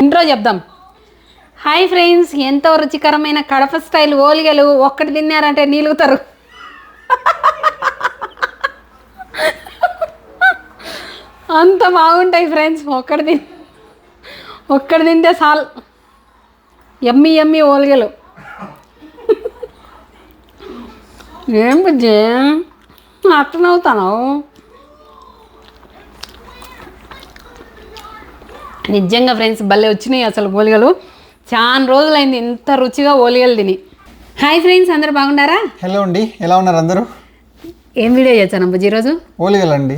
Intro చెప్దాం. Hi friends ఎంతో రుచికరమైన కడప స్టైల్ ఓలిగలు ఒక్కటి తిన్నారంటే నీలుగుతారు. అంత బాగుంటాయి ఫ్రెండ్స్ ఒక్కటి తిన్ ఒక్కటి తింటే సాల్ ఎమ్మి ఎమ్మి ఓలిగలు. ఏం బుజ్జి? అట్టనవుతాను నిజంగా ఫ్రెండ్స్ భలే వచ్చినాయి అసలు ఓలిగలు చాలా రోజులైంది ఇంత రుచిగా ఓలిగలు తిని. హాయ్ ఫ్రెండ్స్ అందరు బాగుండారా హలో అండి ఎలా ఉన్నారు అందరూ? ఏం వీడియో చేశాను బుజ్జి ఈరోజు? ఓలిగలండి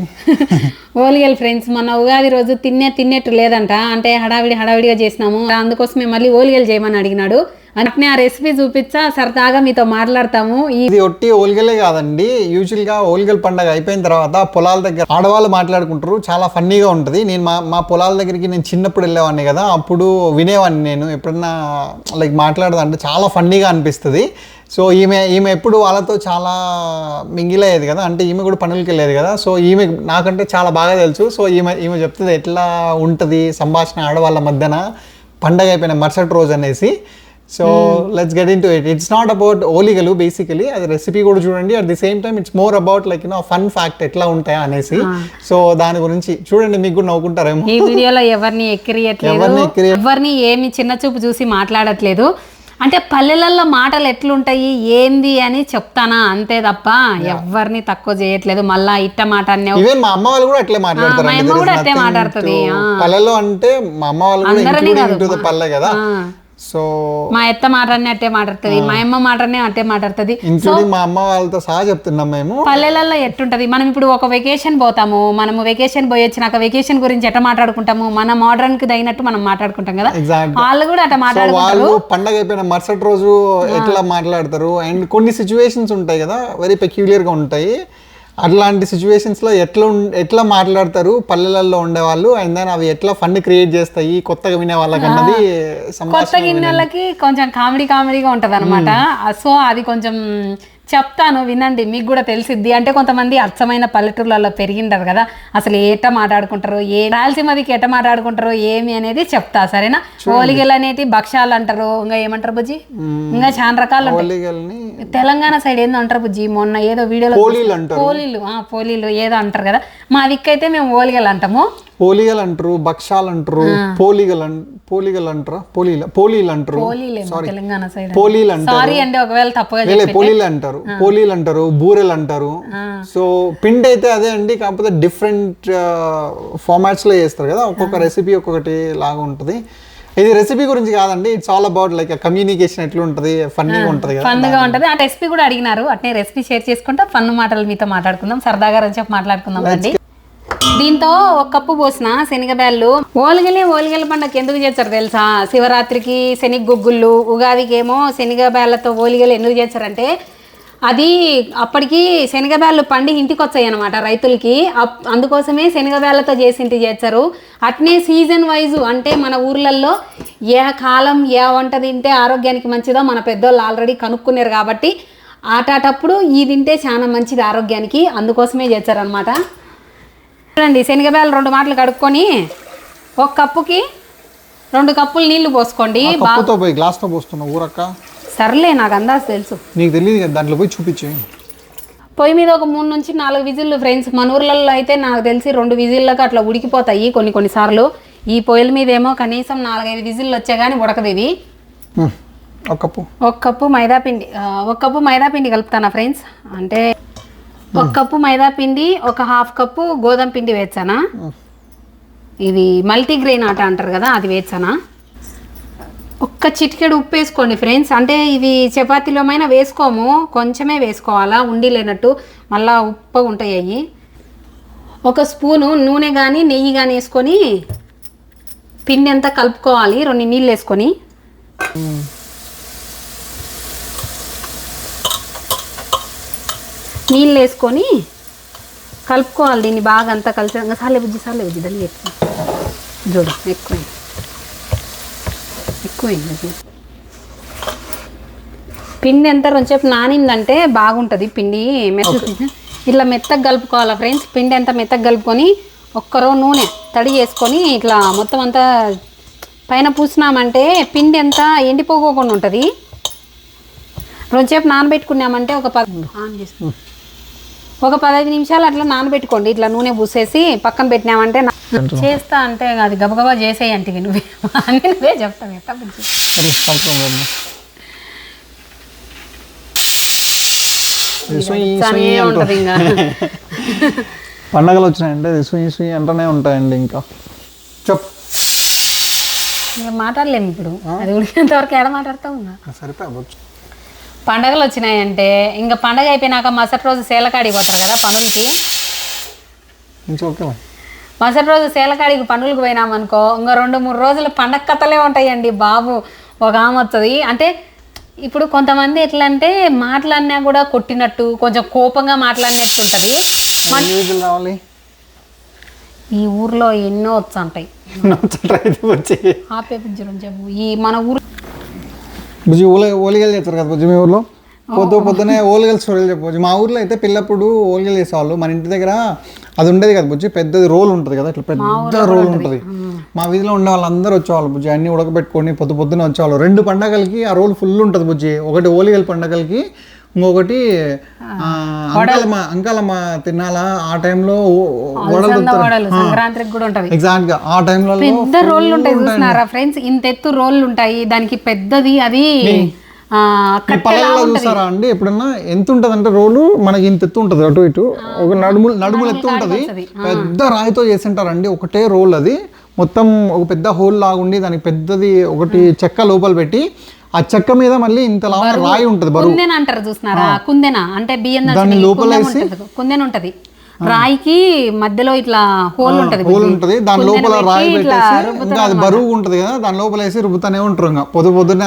ఓలిగలు ఫ్రెండ్స్ మొన్న ఉగాది రోజు తిన్నే తిన్నట్టు లేదంట. అంటే హడావిడి హడావిడిగా చేసినాము. అందుకోసమే మళ్ళీ ఓలిగలు చేయమని అడిగినాడు. అట్నే ఆ రెసిపీ చూపించా సరదాగా మీతో మాట్లాడతాము. ఇది ఒట్టి ఓలిగలే కాదండి. యూజువల్గా ఓలిగల పండగ అయిపోయిన తర్వాత పొలాల దగ్గర ఆడవాళ్ళు మాట్లాడుకుంటారు. చాలా ఫన్నీగా ఉంటుంది. నేను మా మా పొలాల దగ్గరికి నేను చిన్నప్పుడు వెళ్ళేవాడిని కదా. అప్పుడు వినేవాడిని నేను. ఎప్పుడన్నా లైక్ మాట్లాడదంటే చాలా ఫన్నీగా అనిపిస్తుంది. సో ఈమె ఈమె ఎప్పుడు వాళ్ళతో చాలా మింగిల్ అయ్యేది కదా. అంటే ఈమె కూడా పనులకి వెళ్ళేది కదా. సో ఈమె నాకంటే చాలా బాగా తెలుసు. సో ఈమె ఈమె చెప్తుంది ఎట్లా ఉంటుంది సంభాషణ ఆడవాళ్ళ మధ్యన. పండగ అయిపోయిన మరుసటి రోజు అనేసి. So let's get into it it's not about ఓలిగలు బేసికలీ అది రెసిపీ కూడా చూడండి. At the same time it's more about like you know fun fact ఎట్లా ఉంటాయా అనేసి. సో దాని గురించి చూడండి మీకు కూడా నవ్వుకుంటారేమో. ఈ వీడియోలో ఎవరిని ఎక్కిరియట్లేదు ఎవరిని ఏమి చిన్న చూపు చూసి మాట్లాడట్లేదు. అంటే పల్లెలలో మాటలు ఎట్లుంటాయి ఏంది అని చెప్తానా? అంతే తప్ప ఎవరిని తక్కువ చేయట్లేదు. మళ్ళా ఇట్ట మాట ఈవెన్ మా అమ్మ వాళ్ళు కూడా అట్లే మాట్లాడతారు మా అమ్మ కూడా అట్లే మాట్లాడుతుంది. పల్లెలో అంటే మా అమ్మ వాళ్ళు కూడా పల్లె కదా. సో మా ఎత్త మాటనే అట్టే మాట్లాడుతుంది మా అమ్మ మాటనే అట్టే మాట్లాడుతుంది. ఇంక్లూడింగ్ మా అమ్మ వాళ్ళతో సహా చెప్తున్నాం మేము. పల్లెలలో ఎట్టుంటది? మనం ఇప్పుడు ఒక వెకేషన్ పోతాము మనము వెకేషన్ పోయి వచ్చినాక వెకేషన్ గురించి ఎట్ట మాట్లాడుకుంటాము? మన మోడర్న్కి తగినట్టు మనం మాట్లాడుకుంటాం కదా. వాళ్ళు కూడా మాట్లాడుకుంటారు. వాళ్ళు పండగ అయిపోయిన మరుసటి రోజు ఎట్లా మాట్లాడతారు? అండ్ కొన్ని సిచ్యువేషన్స్ ఉంటాయి కదా వెరీ పెక్యులియర్గా ఉంటాయి. అట్లాంటి situations లో ఎట్లా ఎట్లా మాట్లాడతారు? పల్లెలలో ఉండేవాళ్ళు అండ్ దెన్ అవి ఎట్లా ఫండ్ క్రియేట్ చేస్తాయి? కొత్తగా వినే వాళ్ళకి అన్నది కొత్త గిన్నెలకి కొంచెం కామెడీ కామెడీగా ఉంటది అనమాట సో అది కొంచెం చెప్తాను వినండి మీకు కూడా తెలిసిద్ది. అంటే కొంతమంది అచ్చమైన పల్లెటూర్లలో పెరిగింటారు కదా. అసలు ఏట మాట్లాడుకుంటారు ఏ రాయలసీమదికి ఎట మాట్లాడుకుంటారు ఏమి అనేది చెప్తా సరేనా? ఓలిగలు అనేటి భక్ష్యాలు అంటారు. ఇంకా ఏమంటారు బుజ్జి? ఇంకా చాలా రకాలు ఓలిగల్ని తెలంగాణ సైడ్ ఏందో అంటారు బుజ్జి? మొన్న ఏదో వీడియోలో పోలీలు అంటారు. పోలీలు ఏదో అంటారు కదా? మా దిక్కైతే మేము ఓలిగలు అంటాము. పోలిగలు అంటారు భక్షాలు అంటారు పోలిగలు పోలిగలు అంటారా? పోలీల పోలీలు అంటారు. తెలంగాణ సైడ్ పోలీలు అంటారు. సారీ అండి ఒకవేళ తప్పుగా పోలీలు అంటారు. పోలీలు అంటారు బూరెలు అంటారు. సో పిండి అయితే అదే అండి కాకపోతే డిఫరెంట్ ఫార్మాట్స్లో చేస్తారు కదా. ఒక్కొక్క రెసిపీ ఒక్కొక్కటి లాగా ఉంటుంది. ఇది రెసిపీ గురించి కాదండి. It's all about like communication ఎట్లుంటది ఫన్నీగా ఉంటది కదా. ఫన్గా ఉంటది. ఆ రెసిపీ కూడా అడిగినారు. అట్నే రెసిపీ షేర్ చేసుకుంటా ఫన్ మాటలు మీతో మాట్లాడుకుందాం. సరదాగా అని చెప్పి మాట్లాడుకుందాం అండి. దీంతో ఒక కప్పు పోసిన శనగబ్యాళ్ళు. ఓలిగలి ఓలిగల పండుగ ఎందుకు చేస్తారు తెలుసా? శివరాత్రికి శనగ గుగ్గుళ్ళు ఉగాదికి ఏమో శనగబ్యాళ్ళతో ఓలిగలు ఎందుకు చేస్తారంటే అది అప్పటికి శనగబ్యాళ్ళు పండి ఇంటికి వచ్చాయి అనమాట రైతులకి. అప్- అందుకోసమే శనగబ్యాళ్ళతో చేసి ఇంటికి చేస్తారు అట్నే సీజన్ వైజ్ అంటే మన ఊర్లలో ఏ కాలం ఏ వంట తింటే ఆరోగ్యానికి మంచిదో మన పెద్దోళ్ళు ఆల్రెడీ కనుక్కున్నారు కాబట్టి ఆటాటప్పుడు ఈ తింటే చాలా మంచిది ఆరోగ్యానికి అందుకోసమే చేస్తారనమాట చూడండి శనగబ్యాలు రెండు మాటలు కడుక్కొని ఒక కప్పుకి రెండు కప్పులు నీళ్ళు పోసుకోండి. పోస్తున్నా ఊరక్క? సర్లే నాకు అందాజు తెలుసు. నీకు తెలియదు కదా దాంట్లో పోయి చూపించు. పొయ్యి మీద ఒక మూడు నుంచి నాలుగు విజిల్లు ఫ్రెండ్స్. మన ఊర్లలో అయితే నాకు తెలిసి రెండు విజిల్లకు అట్లా ఉడికిపోతాయి కొన్ని కొన్నిసార్లు ఈ పొయ్యిల మీద ఏమో కనీసం నాలుగైదు విజిల్లు వచ్చా కానీ ఉడకదు ఇది మ్మ్. ఒక కప్పు. ఒక కప్పు మైదా పిండి ఆ, ఒక కప్పు మైదా పిండి కలుపుతానా ఫ్రెండ్స్? అంటే ఒక కప్పు మైదా పిండి ఒక హాఫ్ కప్పు గోధుమ పిండి వేచానా ఇది మల్టీగ్రెయిన్ ఆట అంటారు కదా అది వేచానా ఒక్క చిటికెడు ఉప్పు వేసుకోండి ఫ్రెండ్స్. అంటే ఇది చపాతీలోమైనా వేసుకోము. కొంచెమే వేసుకోవాలా? ఉండి లేనట్టు మళ్ళా ఉప్పు ఉంటాయి అవి ఒక స్పూను నూనె కానీ నెయ్యి కానీ వేసుకొని పిండి అంతా కలుపుకోవాలి. రెండు నీళ్ళు వేసుకొని. నీళ్ళు వేసుకొని కలుపుకోవాలి. దీన్ని బాగా అంతా కలిసి సాలే బుజ్జి సాలే బుజ్జి దాన్ని ఎక్కువ చూడు ఎక్కువ ఎక్కువైంది. అది పిండి ఎంత కొంచెంసేపు నానిందంటే బాగుంటుంది. పిండి మెత్త ఇట్లా మెత్తగా కలుపుకోవాలా ఫ్రెండ్స్? పిండి ఎంత మెత్తగా కలుపుకొని ఒక్కరో నూనె తడి చేసుకొని ఇట్లా మొత్తం అంతా పైన పూసినామంటే పిండి ఎంత ఎండిపోకోకుండా ఉంటుంది. రెండుసేపు నానబెట్టుకున్నామంటే ఒక పది ఆన్ చేసుకో. ఒక పదహైదు నిమిషాలు అట్లా నానబెట్టుకోండి. ఇట్లా నూనె పూసేసి పక్కన పెట్టినామంటే చేస్తా అంటే అది గబగబా చేసేయి అంటే నువ్వే. అని చెప్తావు ఎట్లా ఉంటది ఇంకా. పండగలు వచ్చినాయంటే ఇది సుయ్ సుయ్ అంటూనే ఉంటాయండి ఇంకా. చెప్ ఇంకా మాట్లాడలేము ఇప్పుడు. అది ఉడికేంత వరకు ఎడ మాట్లాడుతావు ఇంకా? సరిపోవచ్చు పండగలు వచ్చినాయంటే ఇంకా పండగ అయిపోయినాక మరుసటి రోజు సేలకాడికి పోతారు కదా పనులకి? మరుసటి రోజు సేలకాడికి పనులకు పోయినామనుకో ఇంకా రెండు మూడు రోజులు పండగ కథలే ఉంటాయండి బాబు. ఒక ఆమె వస్తుంది అంటే ఇప్పుడు కొంతమంది ఎట్లా అంటే మాట్లాడినా కూడా కొట్టినట్టు కొంచెం కోపంగా మాట్లాడినట్టు ఉంటుంది. ఈ ఊర్లో ఎన్నో వచ్చి. ఉంటాయి ఈ మన ఊరు బుజ్జి ఓలి ఓలిగలు చేస్తారు కదా బుజ్జి మీ ఊర్లో? పొద్దు పొద్దునే ఓలిగలు స్టోరీలు చెప్పవచ్చు మా ఊర్లో అయితే పిల్లప్పుడు ఓలిగలు చేసేవాళ్ళు. మన ఇంటి దగ్గర అది ఉండేది కదా బుజ్జి. పెద్దది రోల్ ఉంటుంది కదా ఇట్లా పెద్ద రోల్ ఉంటుంది. మా వీధిలో ఉండే వాళ్ళందరూ వచ్చేవాళ్ళు బుజ్జి. అన్ని ఉడకబెట్టుకొని పొద్దు పొద్దున వచ్చేవాళ్ళు. రెండు పండగలకి ఆ రోల్ ఫుల్ ఉంటుంది బుజ్జి. ఒకటి ఓలిగల పండగలకి ఇంకొకటి అంకాలమ్మ అంకాలమ్మ తినాలా ఆ టైంలో సంక్రాంతికి కూడా ఉంటది. ఎగ్జాక్ట్గా ఆ టైంలో పెద్ద రోళ్ళు ఉంటాయి. ఫ్రెండ్స్? ఇంత ఎత్తు రోళ్ళు ఉంటాయి దానికి పెద్దది అది పల్లెల్లో చూసారా అండి? ఎప్పుడన్నా ఎంత ఉంటుంది అంటే రోలు మనకి ఇంత ఎత్తు ఉంటుంది అటు ఇటు. ఒక నడుము నడుములు ఎత్తు ఉంటుంది. పెద్ద రాయితో చేసింటారండి ఒకటే రోల్ అది. మొత్తం ఒక పెద్ద హోల్ లాగుండి దానికి పెద్దది ఒకటి చెక్క లోపల పెట్టి ఆ చెక్క మీద మళ్ళీ ఇంత రాయి ఉంటుంది బరువు. కుందెన అంటారు చూస్తున్నారా? కుందెన. అంటే బియ్యం దాన్ని లోపల కుందెన ఉంటది. కుందెన ఉంటది. రాయికి మధ్యలో ఇట్లా హోల్ ఉంటది హోల్. ఉంటుంది. దాని లోపల రాయి పెట్టేసి అది బరువు ఉంటుంది కదా దాని లోపల వేసి రుబ్బుతానే ఉంటారు ఇంకా. పొద్దు పొద్దునే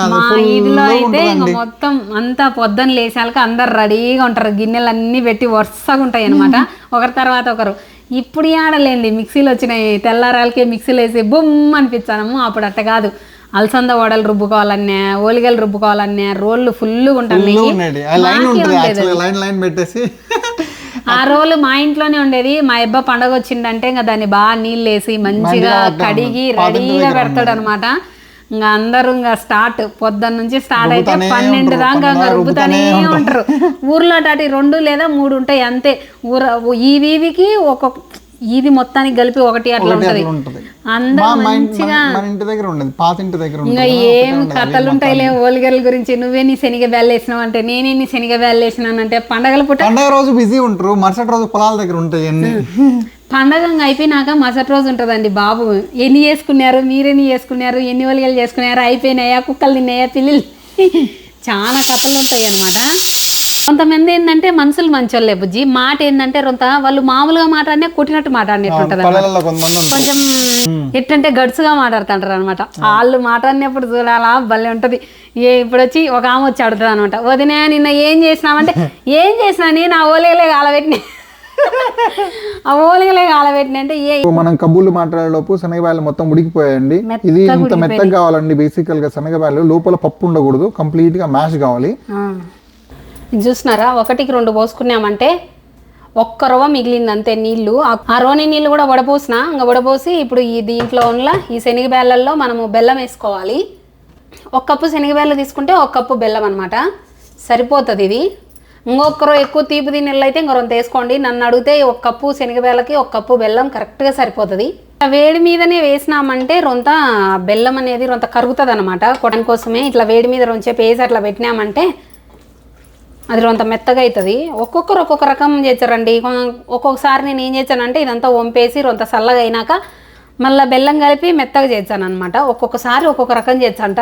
ఇదిలో అయితే మొత్తం అంతా పొద్దున్న లేచాక అందరు రెడీగా ఉంటారు. గిన్నెలు అన్ని పెట్టి వరుసగా ఉంటాయి అనమాట ఒకరి తర్వాత ఒకరు. ఇప్పుడు ఆడలేండి మిక్సీలు వచ్చినాయి. తెల్లారాలకే మిక్సీలు వేసి బుమ్ అనిపించాము అప్పుడు అట్ట కాదు. అలసంద వడలు రుబ్బుకోవాలన్నా ఓలిగలు రుబ్బుకోవాలన్నా రోళ్ళు ఫుల్గా ఉంటాయి ఆ లైన్ ఉంటుంది యాక్చువల్గా లైన్ లైన్ పెట్టేసి. ఆ రోలు మా ఇంట్లోనే ఉండేది. మా అబ్బా పండగ వచ్చిందంటే ఇంకా దాన్ని బాగా నీళ్ళు వేసి మంచిగా కడిగి రెడీగా పెడతాడు అనమాట ఇంకా అందరూ ఇంకా స్టార్ట్ పొద్దున్న నుంచి స్టార్ట్ అయితే పన్నెండు దాకా ఇంకా రుబ్బుతానే ఉంటారు. ఊర్లో అటు రెండు లేదా మూడు ఉంటాయి అంతే. ఊర ఈ వీధికి ఒక్కొక్క ఈది మొత్తానికి కలిపి ఒకటి అట్లా ఉంటది. మన- ఇంటి దగ్గర ఉండేది. పాత ఇంటి దగ్గర ఇంకా ఏం కథలు ఉంటాయిలే ఓలిగల గురించి. నువ్వే నీ శనిగ బ్యాల్ వేసినావు అంటే నేనే నీ శనిగ బ్యాల్ వేసినానంటే పండగల పుట్ట పండగ రోజు బిజీ ఉంటారు. మరుసటి రోజు పొలాల దగ్గర ఉంటాయి అన్ని. పండగ అయిపోయినాక మరుసటి రోజు ఉంటుందండి బాబు. ఎన్ని చేసుకున్నారు? మీరెన్ని చేసుకున్నారు? ఎన్ని ఒలిగలు చేసుకున్నారు? అయిపోయినాయా? కుక్కలు తిన్నాయా? పిల్లలు? చాలా కథలు ఉంటాయి అనమాట కొంతమంది ఏంటంటే మనుషులు మంచోళ్ళే బుజ్జి. మాట ఏంటంటే రొంత వాళ్ళు మామూలుగా మాట్లాడినా కొట్టినట్టు మాట్లాడినట్టు కొంచెం ఎట్టంటే గడుసుగా మాట్లాడుతుంటారు అనమాట వాళ్ళు మాట్లాడినప్పుడు చూడాలా భలే ఉంటుంది. ఏ ఇప్పుడు వచ్చి ఒక ఆమె వచ్చి అడుగుతుంది అనమాట వదినా నిన్న ఏం చేసినావంటే ఏం చేసినా నేను ఆ ఓలిగలే కాలబెట్టిన. ఆ ఓలిగలే కాలబెట్టిన అంటే ఏ మనం కబుర్లు మాట్లాడేలోపు శనగబాయలు మొత్తం ఉడికిపోయాయండి. ఇది ఇంత మెత్తగా కావాలండి బేసికల్గా శనగబాయలు. లోపల పప్పు ఉండకూడదు కంప్లీట్గా మ్యాష్ కావాలి. ఇది ఒకటికి రెండు పోసుకున్నామంటే ఒక్క రవ్వ మిగిలింది అంతే నీళ్ళు ఆ- రోని నీళ్ళు కూడా వడపోసిన ఇంకా వడపోసి ఇప్పుడు ఈ దీంట్లో ఉన్న ఈ శనగ బేళ్ళల్లో మనము బెల్లం వేసుకోవాలి. ఒక కప్పు శనగబేళ్ళు తీసుకుంటే ఒక కప్పు బెల్లం అనమాట సరిపోతుంది ఇది. ఇంకొకరు ఎక్కువ తీపి తినేళ్ళు అయితే ఇంకొంత వేసుకోండి. నన్ను అడిగితే ఒక కప్పు శనగబేళ్ళకి ఒక కప్పు బెల్లం కరెక్ట్గా సరిపోతుంది. వేడి మీదనే వేసినామంటే రొంత బెల్లం అనేది రొంత కరుగుతుంది అనమాట కొట్టడం కోసమే ఇట్లా వేడి మీద రొంచేపు వేసి అట్లా పెట్టినామంటే అది అంత మెత్తగా అవుతుంది ఒక్కొక్కరు ఒక్కొక్క రకం చేస్తారండి ఒక్కొక్కసారి నేను ఏం చేశానంటే ఇదంతా వంపేసి రొంత చల్లగా అయినాక మళ్ళీ బెల్లం కలిపి మెత్తగా చేశాను అనమాట ఒక్కొక్కసారి ఒక్కొక్క రకం చేస్తాంట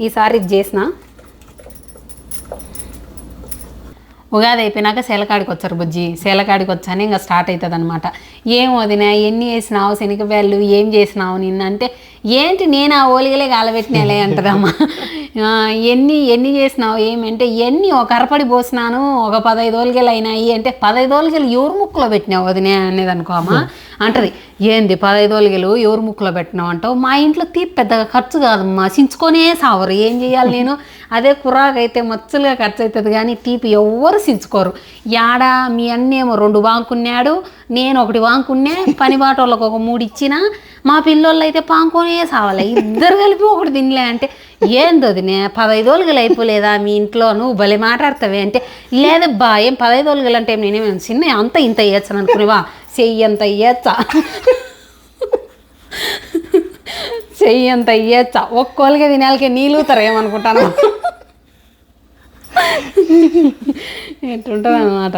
ఈసారి ఇది చేసిన. ఉగాది అయిపోయినాక శీలకాడికి వచ్చారు బుజ్జి. శీలకాడికి వచ్చాను ఇంకా స్టార్ట్ అవుతుంది అనమాట ఏం వదినా ఎన్ని వేసినావు శనగబ్యాళ్ళు ఏం చేసినావు నిన్న అంటే ఏంటి నేను ఆ ఓలిగలే కాలబెట్టినాలే అంటదమ్మా. ఎన్ని ఎన్ని చేసినావు ఏమంటే ఎన్ని ఒక అరపడి పోసినాను ఒక పదహైదు ఓలిగలు అయినాయి అంటే పదహైదు ఓలిగలు ఎవరు ముక్కులో పెట్టినావు వదినే అనేది అనుకో అమ్మ. అంటది ఏంది పదహైదు ఓలిగలు ఎవరు ముక్కులో పెట్టినావు అంటావు. మా ఇంట్లో తీపి పెద్దగా ఖర్చు కాదమ్మా సించుకొనే సావరు ఏం చేయాలి నేను? అదే కుర్రాకైతే మచ్చలుగా ఖర్చు అవుతుంది కానీ తీపి ఎవ్వరు సించుకోరు. యాడా మీ అన్నేమో రెండు వాంకున్నాడు నేను ఒకటి వాంకున్నా పని బాటోళ్ళకి ఒక మూడు ఇచ్చినా మా పిల్లోళ్ళు అయితే పాంకోనే సావాలి? ఇద్దరు కలిపి ఒకటి తినలే అంటే ఏందో వదినే పదహైదు రోజులు అయిపోలేదా మీ ఇంట్లో? నువ్వు భలే మాట్లాడతావే అంటే లేదబ్బా ఏం పదహైదు రోజులు అంటే నేనేమో చిన్న అంత ఇంత ఇయ్యచ్చని అనుకునేవా? చెయ్యి అంత ఇయ్యచ్చా? చెయ్యి అంత ఇయ్యచ్చా? ఒక్కోళ్ళకి తినాలకే నీళ్ళుతారు ఏమనుకుంటాను ఎట్లుంటుంది అనమాట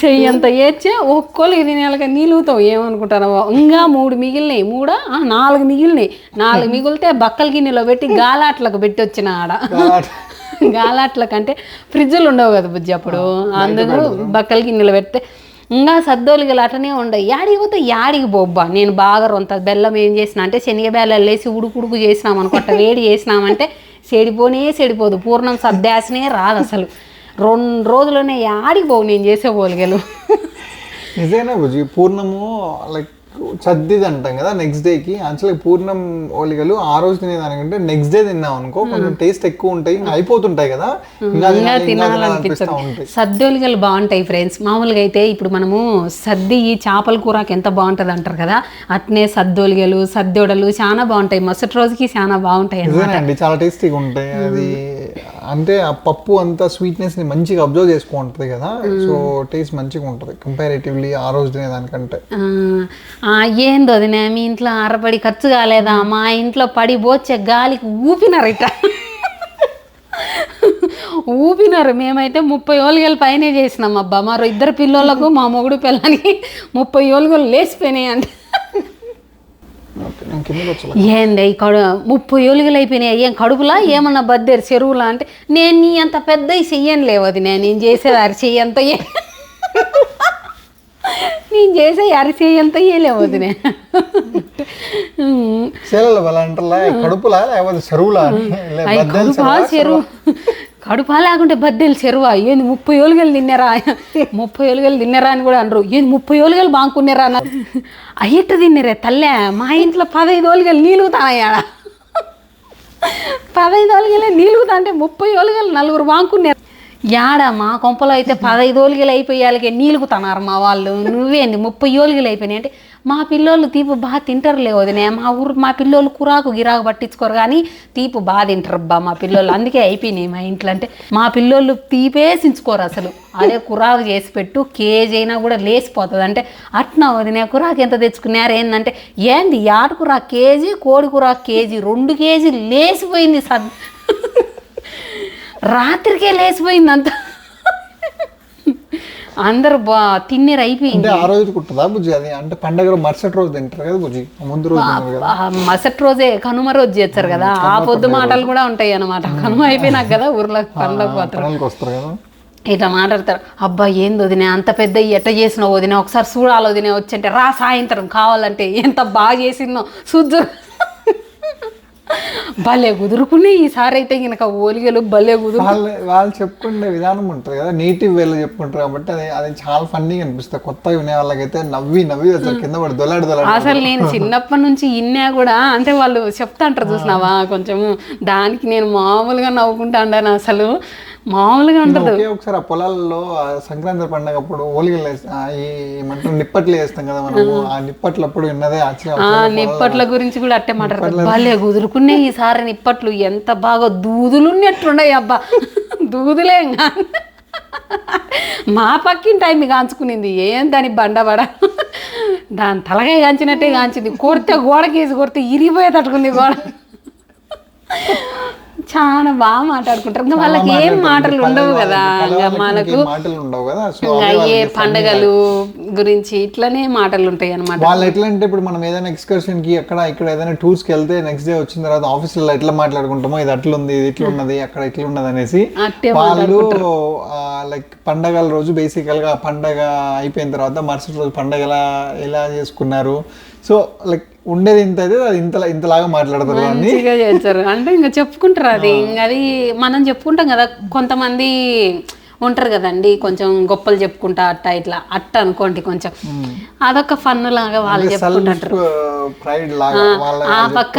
చెయ్యి అంత ఏడ్చే ఒక్కోళ్ళకి తినేలాగా నీళ్ళుతావు ఏమనుకుంటాను ఇంకా మూడు మిగిలినాయి మూడా? ఆ, నాలుగు మిగిలినాయి. నాలుగు మిగిలితే బక్కల గిన్నెలో పెట్టి గాలాట్లకు పెట్టి వచ్చిన ఆడ. గాలాట్లకు అంటే ఫ్రిడ్జ్లు ఉండవు కదా బుజ్జి అప్పుడు. అందుకు బక్కల గిన్నెలో పెడితే ఇంకా సద్దోలిగలు అటనే ఉండవు యాడికి పోతే యాడికి బొబ్బా నేను బాగా రొంత బెల్లం ఏం చేసిన అంటే శనగ బెల్లం వేసి ఉడుకుడుకు చేసినాం అనుకుంటా వేడి చేసినామంటే చెడిపోనే చెడిపోదు. పూర్ణం సర్దేసనే రాదు అసలు. రెండు రోజుల్లోనే యాడికి పోవు నేను చేసే పోలిగలు నిజైనా పూర్ణము లైక్ చద్దిది అంటాం కదా నెక్స్ట్ డేకి యాక్చువల్లీ పూర్ణం ఓలిగలు ఆ రోజు తినేదానికంటే నెక్స్ట్ డే తిన్నాం అనుకో కొంచెం టేస్ట్ ఎక్కువ ఉంటాయి అయిపోతుంటాయి కదా. ఇంకా తినాలి, ఇంకా తినాలి అనిపిస్తూ ఉంటాయి. సద్దోలిగలు బాగుంటాయి ఫ్రెండ్స్ మామూలుగా అయితే ఇప్పుడు మనము సద్ది ఈ చేపల కూరకి ఎంత బాగుంటుంది అంటారు కదా? అట్నే సద్దోలిగలు సద్దోడలు చాలా బాగుంటాయి. మరుసటి రోజుకి చాలా బాగుంటాయి. నిజమేనండి చాలా టేస్టీగా ఉంటాయి. అది అంటే ఆ పప్పు అంతా స్వీట్నెస్ని మంచిగా అబ్జర్వ్ చేసుకుంటుంది కదా. సో టేస్ట్ మంచిగా ఉంటుంది కంపారేటివ్లీ ఆ రోజు తినేదానికంటే ఏందో వదినే మీ ఇంట్లో అరపడి ఖర్చు కాలేదా? మా ఇంట్లో పడి పోచే గాలికి ఊపినారు ఇట్ట ఊపినారు. మేమైతే ముప్పై ఓలుగలు పైనే చేసినాం అబ్బా. మరో ఇద్దరు పిల్లోళ్ళకు మా మొగుడు పిల్లలకి ముప్పై ఓలుగలు లేచిపోయినాయి అంటే. ఏంది ఈ కడు ముప్పై ఏలుగులు అయిపోయినాయి. ఏం కడుపులా? ఏమన్నా బద్దేరు చెరువులా? అంటే నేను నీ అంత పెద్ద చెయ్యను లేవది నేను నేను చేసేది అరి చెయ్యంత ఏ నేను చేసే అరి చెయ్యంత ఏలేవది నేను సేలలో బల అంటారా కడుపులా లేకపోతే చెరువులా? కడుపా చెరువా? కడుపా లేకుంటే బద్దెలు చెరువా? ఏంది ముప్పై ఏలుగలు తిన్నారా? ముప్పై ఏలుగలు తిన్నారా అని కూడా అనరు. ఏంది ముప్పై ఏలుగలు బాగుకున్నారా అన్నారు అయ్యట్టు తిన్నారే తల్లే? మా ఇంట్లో పదహైదు ఏలుగలు నీలుగుతాయా పదహైదు ఓలిగలే నీలుగుతా అంటే ముప్పై ఓలిగలు నలుగురు వాంకున్నారు యాడమ్మా కొంపలో అయితే పదహైదు ఓలిగలు అయిపోయాలకే నీలుగుతున్నారు మా వాళ్ళు. నువ్వేంది? ముప్పై ఓలిగలు అయిపోయినాయి. అంటే మా పిల్లోళ్ళు తీపు బాగా తింటారులే వదినే. మా ఊరు మా పిల్లోళ్ళు కురాకు గిరాకు పట్టించుకోరు కానీ తీపు బాగా తింటారు మా పిల్లోళ్ళు. అందుకే అయిపోయినాయి మా ఇంట్లో. అంటే మా పిల్లోళ్ళు తీపేసించుకోరు అసలు. అదే కురాకు చేసి పెట్టు కేజీ అయినా కూడా లేచిపోతుంది. అంటే అట్నా వదినే కురాకు ఎంత తెచ్చుకున్నారు? ఏంటంటే ఏంది? యాట కూర కేజీ? కోడి కూర కేజీ? రెండు కేజీలు లేచిపోయింది సద్ రాత్రికే లేచిపోయింది అంత అందరూ బా తిన్నీరు అయిపోయింది. అంటే ఆ రోజు కుట్టదా బుజ్జి? అది అంటే పండగ రోజు మరుసటి రోజు తింటారు కదా బుజ్జి? ముందు రోజు మరుసటి రోజే కనుమ రోజు చేస్తారు కదా. ఆ పొద్దు మాటలు కూడా ఉంటాయి అన్నమాట. కనుమ అయిపోయినాక కదా ఊర్లోకి పనులకు వస్తారు కదా? ఇట్లా మాట్లాడతారు. అబ్బా ఏంది వదినే? అంత పెద్ద ఎట్ట చేసినావు వదినే? ఒకసారి చూడాలి వదినే వచ్చంటే రా సాయంత్రం కావాలంటే ఎంత బాగా చేసిందో. చూద్దు భలే కుదురుకునే ఈసారి అయితే గినక ఓలిగలు భలే కుదురు వాళ్ళు వాళ్ళు చెప్పుకునే విధానం ఉంటుంది కదా. నేటివ్ వేలో చెప్పుకుంటారు కాబట్టి అది అది చాలా ఫన్నీగా అనిపిస్తుంది. కొత్తగా వినే వాళ్ళకైతే నవ్వి నవ్వి అసలు కింద పడి దొలాడి దొలాడి అసలు నేను చిన్నప్పటి నుంచి ఇన్నా కూడా అంటే వాళ్ళు చెప్తా అంటారు చూసినావా? కొంచెము దానికి నేను మామూలుగా నవ్వుకుంటా ఉండాను అసలు. మామూలుగా ఉంటుంది ఒకే ఒకసారి ఆ పొలాల్లో సంక్రాంతి పండగ అప్పుడు ఓలిగలు ఈ ఏమంటారు నిప్పట్లు వేస్తాం కదా మనము. ఆ. నిప్పట్లప్పుడు విన్నదే ఆశ్చర్యం ఆ నిప్పట్ల గురించి కూడా అట్టే మాట్లాడతారు. భలే కుదురుకునే ఈసారి నిప్పట్లు ఎంత బాగా దూదులున్నట్టున్నాయి అబ్బా. దూదులే మా పక్కింటి టైం కాంచుకునింది ఏం దాని బండబడ దాని తలకాయ కాంచినట్టే కాంచింది. కొడితే గోడకేసి కొడితే ఇరిగిపోయేటట్టుకుంది గోడ. చాలా బాగా మాట్లాడుకుంటారు. ఇంకా వాళ్ళకి ఏం మాటలు ఉండవు కదా. ఇంకా మనకు ఏ పండగలు గురించి ఇట్లనే మాటలు ఉంటాయి అన్నమాట. వాళ్ళు ఎట్లా అంటే ఇప్పుడు మనం ఏదైనా ఎక్స్కర్షన్కి అక్కడ ఇక్కడ ఏదైనా టూర్స్కి వెళ్తే నెక్స్ట్ డే వచ్చిన తర్వాత ఆఫీసులో ఎట్లా మాట్లాడుకుంటామో ఇది అట్లా ఉంది ఇది ఇట్లా ఉన్నది అక్కడ ఇట్లా ఉన్నది అనేసి వాళ్ళు లైక్ పండగల రోజు బేసికల్గా పండగ అయిపోయిన తర్వాత మరుసటి రోజు పండగ ఎలా ఎలా చేసుకున్నారు సో లైక్ ఉండేది ఇంత అయితే అది ఇంత ఇంతలాగా మాట్లాడతారు అని చేస్తారు. అంటే ఇంకా చెప్పుకుంటారు అది. ఇంకా అది మనం చెప్పుకుంటాం కదా కొంతమంది ఉంటారు కదండి కొంచెం గొప్పలు చెప్పుకుంటా అట్ట ఇట్లా అట్ట అనుకోండి కొంచెం. అదొక ఫన్ లాగా వాళ్ళు చెప్పుకుంటారు. ఆ పక్క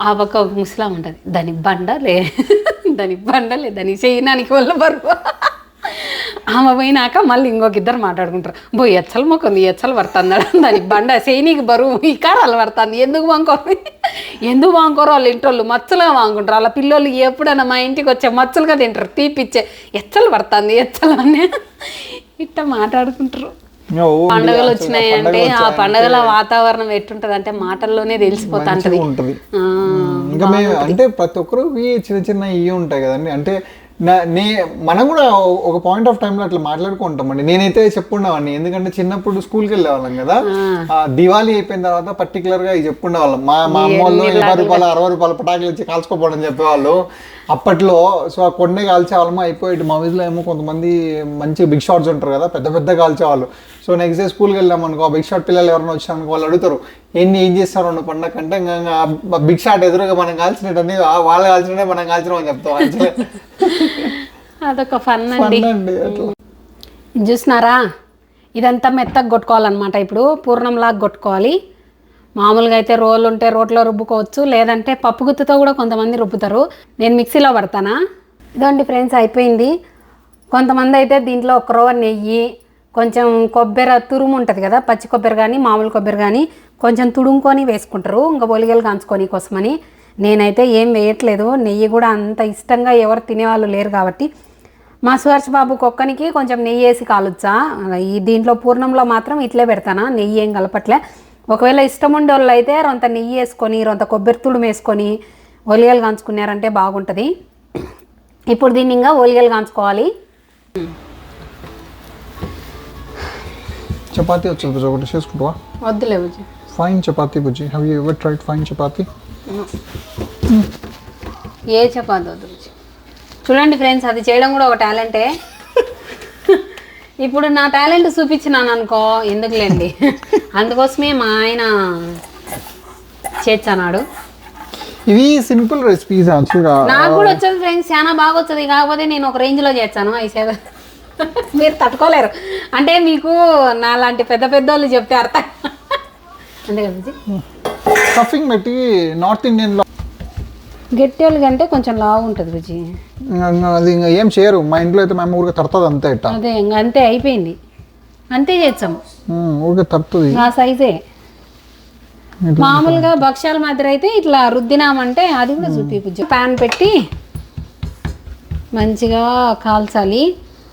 ఆ- పక్క ఒక ముస్లాం ఉంటుంది. దాని బండ లే దాని బండ లే దాని చేయనానికి వల్ల బరువు. ఆమె పోయినాక మళ్ళీ ఇంకొక ఇద్దరు మాట్లాడుకుంటారు. బో ఎచ్చలు మొక్కంది ఎచ్చలు పడుతుంది దాని బండ శైనికి బరువు ఈ కారాలు పడుతుంది. ఎందుకు వాంకోరు? ఎందుకు వాంకోరు వాళ్ళు ఇంటోళ్ళు మచ్చలుగా వాంకుంటారు. వాళ్ళ పిల్లలు ఎప్పుడైనా మా ఇంటికి వచ్చే మచ్చలుగా తింటారు. తీపిచ్చే ఎచ్చలు పడుతుంది ఎచ్చలు అని. ఇట్ట మాట్లాడుకుంటారు. పండుగలు వచ్చినాయంటే ఆ పండుగల వాతావరణం ఎట్టుంటది అంటే మాటల్లోనే తెలిసిపోతా ఉంటది ఇంకా అంటే ప్రతి ఒక్కరికి చిన్న చిన్న ఇవి ఉంటాయి కదండి. అంటే నా- మనం కూడా ఒక పాయింట్ ఆఫ్ టైంలో అట్లా మాట్లాడుకుంటామండి. నేనైతే చెప్పుండేవాడిని ఎందుకంటే చిన్నప్పుడు స్కూల్కి వెళ్ళేవాళ్ళం కదా. దివాళీ అయిపోయిన తర్వాత పర్టికులర్గా ఇది చెప్పుండేవాళ్ళం మా మా అమ్మ వాళ్ళు యాభై రూపాయలు అరవై రూపాయలు పటాకులు ఇచ్చి కాల్చుకోపోవడం చెప్పేవాళ్ళు. అప్పట్లో సో ఆ కొన్ని కాల్చేవాళ్ళము. అయిపోయి మా వీధిలో ఏమో కొంతమంది మంచి బిగ్ షాట్స్ ఉంటారు కదా. పెద్ద పెద్ద కాల్చేవాళ్ళు. సో నెక్స్ట్ డే స్కూల్కి వెళ్ళాం అనుకో బిగ్ షాట్ పిల్లలు ఎవరైనా వచ్చారనుకో వాళ్ళు అడుగుతారు ఎన్ని ఏం చేస్తారు? అన్న పండగ అంటే ఇంకా బిగ్ షాట్ ఎదురుగా మనం కాల్చినట్టు వాళ్ళు కాల్చినట్టే మనం కాల్చినాం అని చెప్తాం. అదొక ఫన్ అండి. చూసినారా? ఇదంతా మెత్తగా కొట్టుకోవాలన్నమాట. ఇప్పుడు పూర్ణంలాగా కొట్టుకోవాలి. మామూలుగా అయితే రోలు ఉంటే రోట్లో రుబ్బుకోవచ్చు లేదంటే పప్పు గుత్తుతో కూడా కొంతమంది రుబ్బుతారు. నేను మిక్సీలో పడతానా? ఇదండి ఫ్రెండ్స్ అయిపోయింది. కొంతమంది అయితే దీంట్లో ఒక రవ్వ నెయ్యి కొంచెం కొబ్బరి తురుము ఉంటుంది కదా పచ్చి కొబ్బరి కానీ మామూలు కొబ్బరి కానీ కొంచెం తుడుముకొని వేసుకుంటారు. ఇంకా ఒలిగలు కాంచుకొని కోసమని. నేనైతే ఏం వేయట్లేదు. నెయ్యి కూడా అంత ఇష్టంగా ఎవరు తినేవాళ్ళు లేరు కాబట్టి. మా సుహర్ష బాబు కుక్కనికి కొంచెం నెయ్యి వేసి కాలుచ్చా. ఈ దీంట్లో పూర్ణంలో మాత్రం ఇట్లే పెడతానా నెయ్యి ఏం కలపట్లే. ఒకవేళ ఇష్టం ఉండే వాళ్ళు అయితే రొంత నెయ్యి వేసుకొని రొంత కొబ్బరి తుడుము వేసుకొని ఒలిగలు కాంచుకున్నారంటే బాగుంటుంది. ఇప్పుడు దీన్ని ఇంకా ఒలిగలు కాంచుకోవాలి. చపాతీ వచ్చేది బుజ్జి ఒకటి చేసుకుంటావా? వద్దులే Bujji. Fine chapati Bujji. Have you ever tried fine chapati? ఏ చపాతి వద్దు బుజ్జి. చూడండి ఫ్రెండ్స్ అది చేయడం కూడా ఒక టాలెంటే. ఇప్పుడు నా టాలెంట్ చూపించినాను అనుకో ఎందుకులేండి? అందుకోసమే మా ఆయన చేర్చన్నాడు ఇవి సింపుల్ రెసిపీస్ యాక్చువల్గా నాకు కూడా వచ్చేది ఫ్రెండ్స్ చాలా బాగా వచ్చేది. కాకపోతే నేను ఒక రేంజ్లో చేస్తాను ఐసేద మీరు తట్టుకోలేరు. అంటే మీకు నా లాంటి పెద్ద పెద్ద వాళ్ళు చెప్తే అర్థం. అంతే కదా? స్టఫింగ్ పెట్టి నార్త్ ఇండియన్లో గట్టి వాళ్ళకి అంటే కొంచెం లావు ఉంటుంది బుజ్జి అది ఇంకా ఏం చేయరు. మా ఇంట్లో అయితే మేము ఊరికే తడుతుంది అంతే ఇట్ట. అదే ఇంకా అంతే అయిపోయింది. అంతే చేస్తాం ఉమ్, ఊరికే తడుతుంది ఆ సైజే. మామూలుగా భక్ష్యాల మాదిరి అయితే ఇట్లా రుద్దినామంటే అది కూడా చూపి ప్యాన్ పెట్టి మంచిగా కాల్చాలి.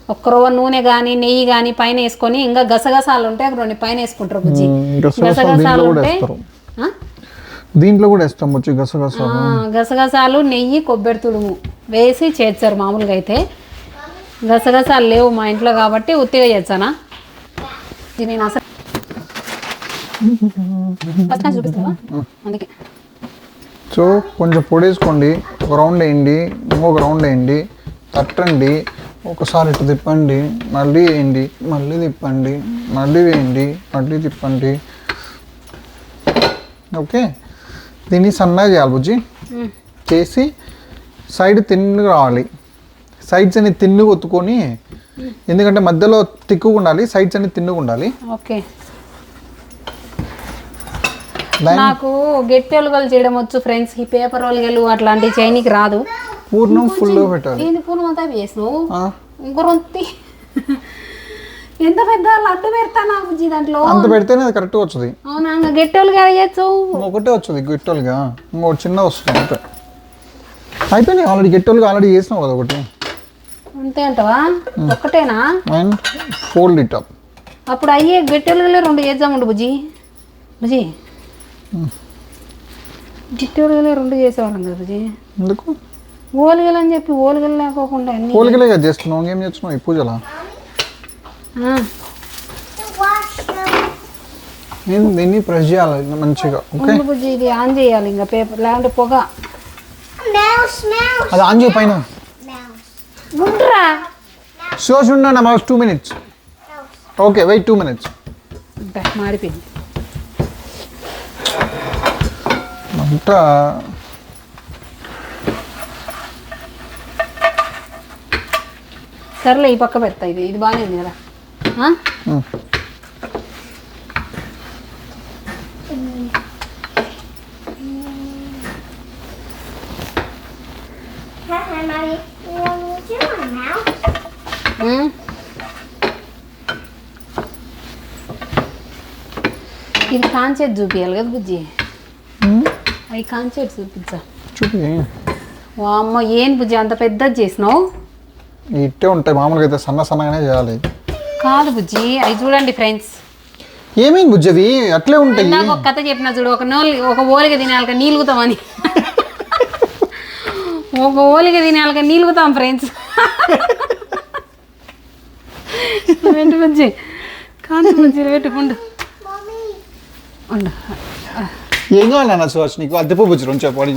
ఒక్క రవ్వ నూనె కానీ నెయ్యి కానీ పైన వేసుకొని ఇంకా గసగసాలు ఉంటే అక్కడ రెండు పైన వేసుకుంటారు బుజ్జి. గసగసాలు ఉంటే? దీంట్లో కూడా వేస్తాం వచ్చి గసగస ఆ, గసగసాలు నెయ్యి కొబ్బరి తుడుము వేసి చేస్తారు మామూలుగా అయితే. గసగసాలు లేవు మా ఇంట్లో కాబట్టి ఉత్తిగా చేస్తానా? నేను అసలు అందుకే. సో కొంచెం పొడి వేసుకోండి ఒక రౌండ్ వేయండి. ఇంకొక రౌండ్ వేయండి. తట్టండి. ఒకసారి ఇటు తిప్పండి మళ్ళీ వేయండి మళ్ళీ తిప్పండి మళ్ళీ వేయండి మళ్ళీ తిప్పండి. ఓకే? దీన్ని సన్నగా చేయాలి బుజ్జి. చేసి సైడ్ తిన్నుగా రావాలి. సైడ్స్ అన్ని తిన్నుగా ఒత్తుకొని ఎందుకంటే మధ్యలో తిక్కుగా ఉండాలి సైడ్స్ అన్ని తిన్నుగా ఉండాలి. ఓకే. నాకు గట్టి ఒలుగలు చేయడం వచ్చు ఫ్రెండ్స్ ఈ పేపర్ ఒలుగలు అట్లాంటి చేయనీకి రాదు. పూర్ణం ఫుల్గా పెట్టాలి. ఏంది పూర్వం అంతా చేసినావు. ఆ, ఇంకో రొంతి ఎంత పెద్ద లడ్డు పెడతా నాకు బుజ్జి దాంట్లో? అంత పెడితేనే అది కరెక్ట్గా వస్తుంది. అవునా? ఇంకా గట్టి ఒలుగు చేయొచ్చు ఒకటే వచ్చింది గిట్టోలుగా ఇంకోటి చిన్న వస్తుంది అంతే. అయిపోయినాయి ఆల్రెడీ గిట్టోలుగా ఆల్రెడీ చేసినావు కదా ఒకటి. అంతే అంటవా? ఒక్కటేనా అండ్ ఫోల్డ్ ఇట్ అప్ అప్పుడు అయ్యే గట్టెలుగులే రెండు చేద్దామండు బుజ్జి. బుజ్జి. గిట్టెలుగులే రెండు చేసేవాళ్ళం కదా బుజ్జి. ఎందుకు? ఓలుగలు అని చెప్పి ఓలుగలు లేకోకుండా అన్ని పోలికలే కదా చేస్తున్నావు? ఇంకేం చేస్తున్నావు? ఈ పూజలా? ఆ, నేను దీన్ని ప్రెస్ చేయాలి? మంచిగా ఓకే? బుజ్జి ఇది ఆన్ చేయాలి ఇంకా పేపర్ లేదంటే పొగ. అది ఆన్ చేయి పైన. గుండ్రా. షూస్ ఉన్నాను మా two minutes okay wait two minutes అంతే, మాడిపోయింది అంతా సర్లే ఈ పక్క పెడతా. ఇది ఇది బాగానే ఉంది కదా ఇది కాన్సెట్ చూపించాలి కదా బుజ్జి? అవి కాన్సెట్ చూపించా. చూపి వామ్మ ఏం బుజ్జి అంత పెద్దది చేసినావు? ఇట్టే ఉంటాయి మామూలుగా అయితే సన్న సన్నగానే చేయాలి. కాదు బుజ్జి అవి చూడండి ఫ్రెండ్స్. ఏమైంది బుజ్జవి అట్లే ఉంటాయి. నాకు ఒక కథ చెప్పిన చూడు ఒక నోలి ఒక ఓలిగ తినాలిక నీలుగుతామని ఒక ఓలిగ తినాలిక నీలుగుతాం ఫ్రెండ్స్. వెంట బుజ్జి కాంతి బుజ్జి పెట్టుకుండు ఉండు. ఏం కావాలి అన్న నీకు? అద్దెపు బుజ్జి రెండు చెప్పు వాడి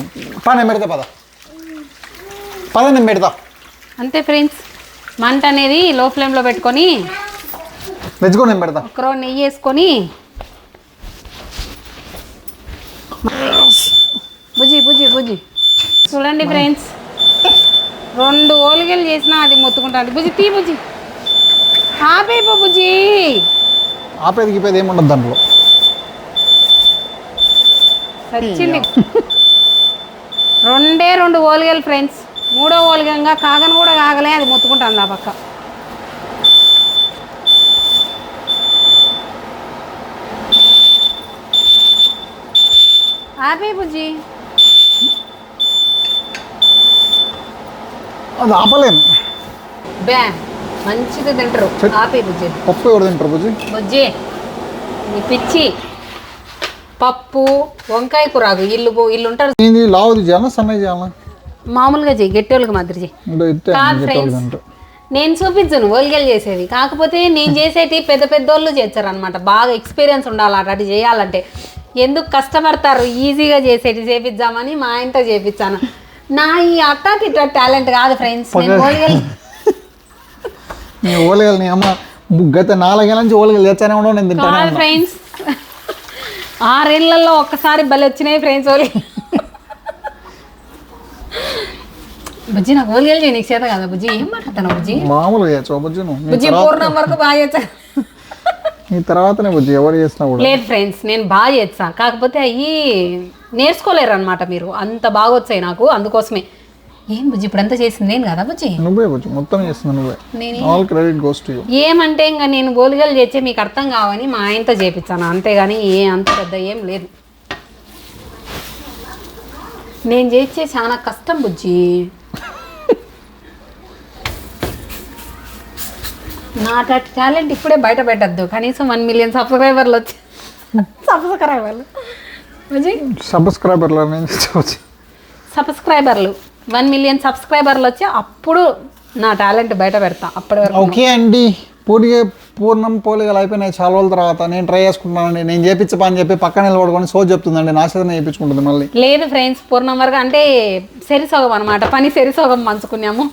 పా నేను పెడతా పద. పద నేను పెడతా. అంతే ఫ్రెండ్స్. మంట అనేది లో ఫ్లేమ్లో పెట్టుకొని తెచ్చుకో నేను పెడతా. ఒక రౌండ్ నెయ్యి వేసుకొని బుజ్జి బుజ్జి బుజ్జి. చూడండి ఫ్రెండ్స్. రెండు ఓలిగలు చేసినా అది మొత్తుకుంటాను బుజ్జి తీ బుజ్జి. ఆపేపో బుజ్జి. ఆపేది గీపేది ఏముండదు దాంట్లో. వచ్చింది రెండే రెండు ఓలిగలు ఫ్రెండ్స్. మూడో ఓలిగంగా కాగను కూడా కాగలే అది మొత్తుకుంటుంది ఆ పక్క. ఆపే బుజ్జి. అది ఆపలేం. బ్యా మంచిగా తింటారు. ఆపే బుజ్జి. పప్పు ఎవరు తింటారు బుజ్జి? బుజ్జి నీ పిచ్చి. పప్పు వంకాయ కూరాగు ఇల్లు ఇల్లు ఉంటారు ఏంది లావుది చేయాలా సన్నది చేయాలా? మామూలుగా చెయ్యి గట్టోళ్ళకి మాదిరి కాదు గట్టి ఫ్రెండ్స్ నేను చూపించను ఓలిగలు చేసేది. కాకపోతే నేను చేసేటి పెద్ద పెద్దోళ్ళు చేస్తారు అనమాట బాగా ఎక్స్పీరియన్స్ ఉండాలి అటు చేయాలంటే. ఎందుకు కష్టపడతారు? ఈజీగా చేసేటి చేపిద్దామని మా ఆయనతో చేపించాను నా ఈ అట్టాకి ఇట్లా టాలెంట్ కాదు ఫ్రెండ్స్ నేను ఓలిగలు నీ ఓలగలు నీ అమ్మ గత నాలుగేళ్ళ నుంచి ఓలగలు తెచ్చానే ఉండవు నేను తింటానే కాదు ఉన్నా. ఫ్రెండ్స్ ఆరేళ్ళలో ఒక్కసారి బలి వచ్చినాయి ఫ్రెండ్స్ ఓలిగలు బుజ్జి నాకు ఓలిగలు చేయి నీకు చేత కదా బుజ్జి? ఏం మాట్లాడతాను బుజ్జి? మామూలుగా చేయొచ్చు బుజ్జి నువ్వు? బుజ్జి పూర్ణం వరకు బాగా చేస్తా. నీ తర్వాతనే బుజ్జి ఎవరు చేసినా కూడా. లేదు ఫ్రెండ్స్ నేను బాగా చేస్తా. కాకపోతే అవి నేర్చుకోలేరు అనమాట మీరు. అంత బాగా వచ్చాయి నాకు అందుకోసమే. ఏం బుజ్జి ఇప్పుడు అంతా చేసింది నేను కదా బుజ్జి? నువ్వే బుజ్జి మొత్తం చేస్తున్నా నువ్వే. All credit goes to you ఏమంటే ఇంకా నేను గోలిగలు చేస్తే మీకు అర్థం కావని మా ఆయనతో చేపించాను అంతేగాని ఏ అంత పెద్ద ఏం లేదు. నేను చేసే చాలా కష్టం బుజ్జి. నా టాలెంట్ ఇప్పుడే బయట పెట్టద్దు. కనీసం వన్ మిలియన్ సబ్స్క్రైబర్లు వచ్చి సబ్స్క్రైబర్లు. బుజ్జి? సబ్స్క్రైబర్లు సబ్స్క్రైబర్లు. వన్ మిలియన్ సబ్స్క్రైబర్లు వచ్చి అప్పుడు నా టాలెంట్ బయట పెడతా. అప్పటి వరకు ఓకే అండి. పూర్తిగా పూర్ణం పోలికలు అయిపోయినాయి చాలా రోజుల తర్వాత. నేను ట్రై చేసుకుంటున్నానండి. నేను చేపించపా అని చెప్పి పక్కన నిలబడుకొని సో చెప్తుందండి. నా చేత చేయించుకుంటుంది మళ్ళీ. లేదు ఫ్రెండ్స్ పూర్ణం వరకు అంటే సెరిసోగం అనమాట పని సెరిసోగం పంచుకున్నాము.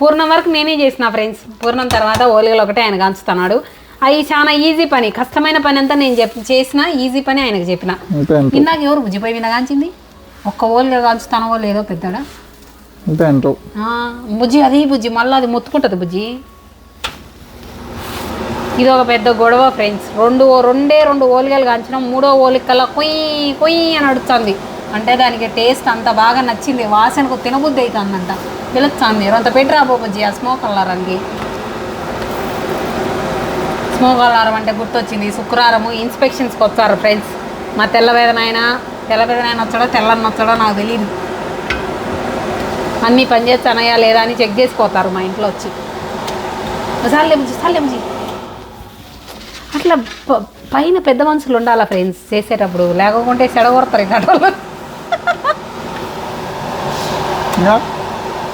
పూర్ణం వరకు నేనే చేసిన ఫ్రెండ్స్ పూర్ణం తర్వాత ఓలిగలు ఒకటే ఆయన కాంచుతున్నాడు. అవి చాలా ఈజీ పని. కష్టమైన పని అంతా నేను చెప్పి చేసిన ఈజీ పని ఆయనకు చెప్పిన. ఇందాక ఎవరు బుజ్జిపోయి విన కాంచింది? ఒక్క ఓలిగ కాంచుతానో లేదో పెద్దడా? బుజ్జి అది బుజ్జి. మళ్ళీ అది ముత్తుకుంటుంది బుజ్జి. ఇది ఒక పెద్ద గొడవ ఫ్రెండ్స్ రెండు రెండే రెండు ఓలికలు కాంచిన. మూడో ఓలికల్లా కొయ్యి కొయ్యి అని అడుగుతుంది. అంటే దానికి టేస్ట్ అంత బాగా నచ్చింది. వాసనకు తినబుద్ధి అవుతుందంట పిలుస్తుంది అంత పెట్టరా బాబుజీ ఆ స్మోక్ అల్లారానికి. స్మోక్ అల్లారం అంటే గుర్తొచ్చింది. శుక్రవారము ఇన్స్పెక్షన్స్కి వచ్చారు ఫ్రెండ్స్ మా తెల్ల తెల్లవేదనైనా తెల్ల వచ్చాడో తెల్లని వచ్చాడో నాకు తెలియదు అన్నీ పనిచేస్తానయా లేదా అని చెక్ చేసిపోతారు మా ఇంట్లో వచ్చి. సార్లేముజీ సార్లేముజీ బుజ్జి అట్లా ప- పైన పెద్ద మనుషులు ఉండాలా ఫ్రెండ్స్ చేసేటప్పుడు లేకుంటే సెడగొడతారు ఇక్కడ వాళ్ళు.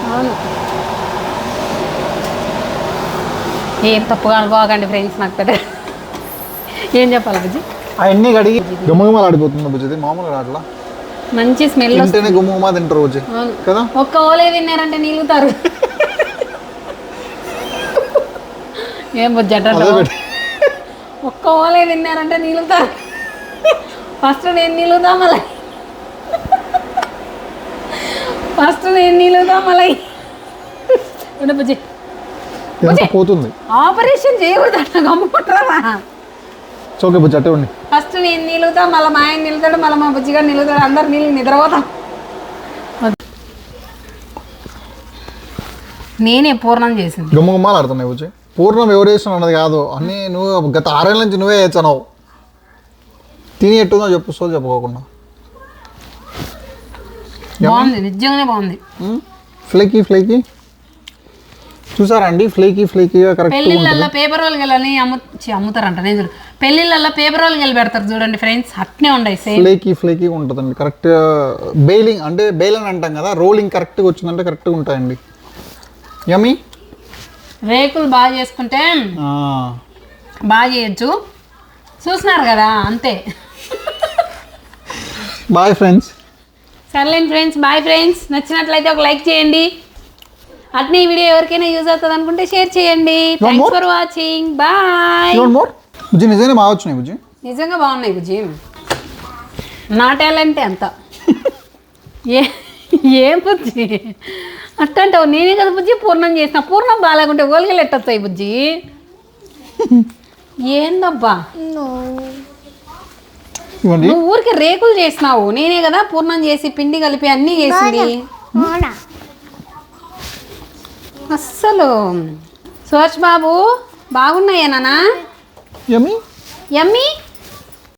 అవును. ఏం తప్పుగా అనుకోకండి ఫ్రెండ్స్ నాకు పెద్ద ఏం చెప్పాలి బుజ్జి? అవన్నీ కడిగి గుమ్మగుమ్మలు ఆడిపోతుంది బుజ్జిది మామూలుగా అట్లా. మంచి స్మెల్ వస్తుంది. గుమ్మగుమ్మ తింటారు బుజ్జి. కదా? ఒక్క ఓలే తిన్నారంటే నీలుగుతారు ఏం బుజ్జట అదే పెట్టి ఒక్క ఓలే తిన్నారంటే నీలుగుతారు ఫస్ట్ నేను నీలుగుతా మళ్ళీ. ఫస్ట్ నేను మళ్ళీ. బుజ్జి. ఎంత పోతుంది? ఆపరేషన్ చేయకూడదు అట్లా గమ్ముకుంటారా చోకే బుజ్జి అట్టే ఉండి. ఫస్ట్ నేను నిలుగుతా మళ్ళీ మా ఆయన నిలుతాడు మళ్ళీ మా బుజ్జిగా నిలుతాడు అందరు నీళ్ళు నిద్రపోతాం. నేనే పూర్ణం చేసింది. గుమ్మగుమ్మలు ఆడుతున్నాయి బుజ్జి. పూర్ణం ఎవరు చేసిన అన్నది కాదు. అన్నీ నువ్వు గత ఆరేళ్ళ నుంచి నువ్వే చేస్తున్నావు. తిని ఎట్టుందో చెప్పు సో చెప్పుకోకుండా. బాగుంది నిజంగానే బాగుంది. Flaky flaky. చూసారా అండి? ఫ్లేకీ ఫ్లేకీగా కరెక్ట్ పెళ్ళిళ్ళల్లో పేపర్ వాళ్ళు వెళ్ళని అమ్ము అమ్ముతారంట నేను చూడు. పెళ్ళిళ్ళల్లో పేపర్ వాళ్ళు వెళ్ళి పెడతారు చూడండి ఫ్రెండ్స్. అట్నే ఉన్నాయి సేమ్. ఫ్లేకీ ఫ్లేకీ ఉంటుందండి. కరెక్ట్ బెయిలింగ్ అంటే బెయిల్ అని అంటాం కదా రోలింగ్ కరెక్ట్గా వచ్చిందంటే కరెక్ట్గా ఉంటాయండి. యమీ? రేకులు బాగా చేసుకుంటే బాగా చేయొచ్చు. చూస్తున్నారు కదా అంతే. Bye friends. సర్లేండి ఫ్రెండ్స్ బాయ్ ఫ్రెండ్స్. నచ్చినట్లయితే ఒక లైక్ చేయండి. అట్నే ఈ వీడియో ఎవరికైనా యూజ్ అవుతుంది అనుకుంటే షేర్ చేయండి. Thanks? For watching bye Bujji నిజంగానే బాగా వచ్చినాయి బుజ్జి. నిజంగా బాగున్నాయి బుజ్జి. నా టాలెంటే అంత. ఏ ఏం బుజ్జి? అట్టంటావు. నేనే కదా బుజ్జి పూర్ణం చేసిన. పూర్ణం బాగాలేకుంటే ఓలిగలు ఎట్టొస్తాయి బుజ్జి? ఏందబ్బా? నువ్వు ఊరికి రేకులు చేసినావు. నేనే కదా పూర్ణం చేసి పిండి కలిపి అన్నీ చేసింది. అస్సలు. సోచ్ బాబు బాగున్నాయా నాన్న యమీ యమ్మీ?